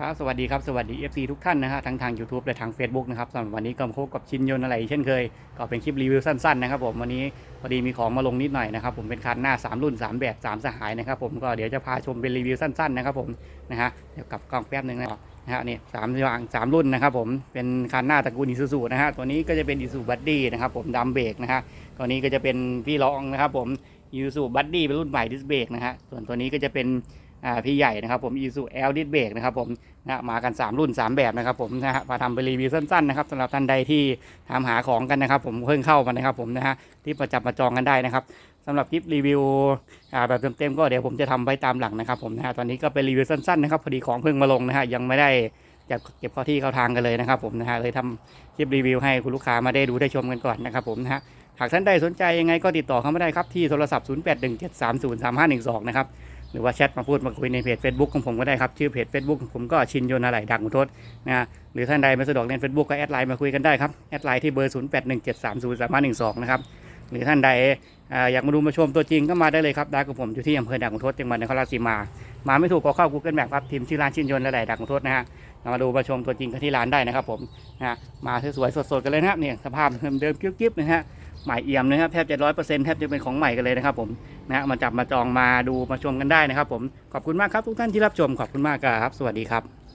ครับสวัสดีครับ สวัสดี FC ทุกท่านนะฮะทั้งทาง YouTube และทาง Facebook นะครับสำหรับวันนี้ก็มาพบกับชินยนต์อะไร เช่นเคย ก็เป็นคลิปรีวิวสั้นๆนะครับผมวันนี้พอดีมีของมาลงนิดหน่อยนะครับผมเป็นคันหน้า 3 รุ่น 3 แบบ 3 สหายนะครับผมก็เดี๋ยวจะพาชมเป็นรีวิวสั้นๆนะครับผมนะฮะเดี๋ยวกลับกล้องแป๊บนึงนะนะฮะนี่สามอย่างสามรุ่นนะครับผมเป็นคันหน้าตระกูลอิซูซูนะฮะตัวนี้ก็จะเป็นอิซูบัดดี้นะครับผมดัมเบรกนะฮะตัวนี้ก็จะเป็นพี่รองนะครับผมอิซูบัดดี้เป็นรุ่นใหม่ดิสเบรกนะฮะส่วนตัวนี้ก็จะเป็น พี่ใหญ่นะครับผมอิซูเอลดิสเบรกนะครับผมนะมากัน 3 รุ่น 3 แบบนะครับผมนะฮะมาทำไปรีวิวสั้นๆนะครับสำหรับท่านใดที่ถามหาของกันนะครับ ผมเพิ่งเข้ามานะครับผมนะฮะที่ประจับประจองกันได้นะครับสำหรับคลิปรีวิวอ่าแบบเต็มๆก็เดี๋ยวผมจะทำไปตามหลังนะครับผมนะฮะตอนนี้ก็เป็นรีวิวสั้นๆนะครับพอดีของเพิ่งมาลงนะฮะยังไม่ได้จับเก็บเข้าที่เข้าทางกันเลยนะครับผมนะฮะเลยทำคลิปรีวิวให้คุณลูกค้ามาได้ดูได้ชมกันก่อนนะครับผมนะฮะหากท่านใดสนใจยังไงก็ติดต่อเข้ามาได้ครับที่โทรศัพท์ 0817303512 นะครับ รือว่าแชทมาพูดมาคุยในเพจ Facebook ของผมก็ได้ครับ ชื่อเพจ Facebook ของผมก็ชินโยนอะไรดังอุทศนะฮะหรือท่านใดไม่สะดวกเล่น Facebook ก็แอดไลน์มาคุยกันได้ครับ แอดไลน์ที่เบอร์ 0817303512 นะครับ หรือท่านใดออยากมาดูมาชมตัวจริงก็มาได้เลยครับร้านของผมอยู่ที่อำเภอดังอุทศจังหวัดนครราชสีมา มาไม่ถูกก็เข้า Google Map ครับทีมชื่อร้านชินโยนอะไรดังอุทศนะฮะมาดูมาชมตัวจริงกันที่ร้านได้นะครับผมนะฮะมาสวยๆสดๆกันเลยนะครับเนี่ยสภาพเดิมๆกิ๊บๆนะฮะ ใหม่เอี่ยมนะครับแทบจะร้อยเปอร์เซ็นต์แทบจะเป็นของใหม่กันเลยนะครับผมนะฮะมาจับมาจองมาดูมาชมกันได้นะครับผมขอบคุณมากครับทุกท่านที่รับชมขอบคุณมากครับ สวัสดีครับ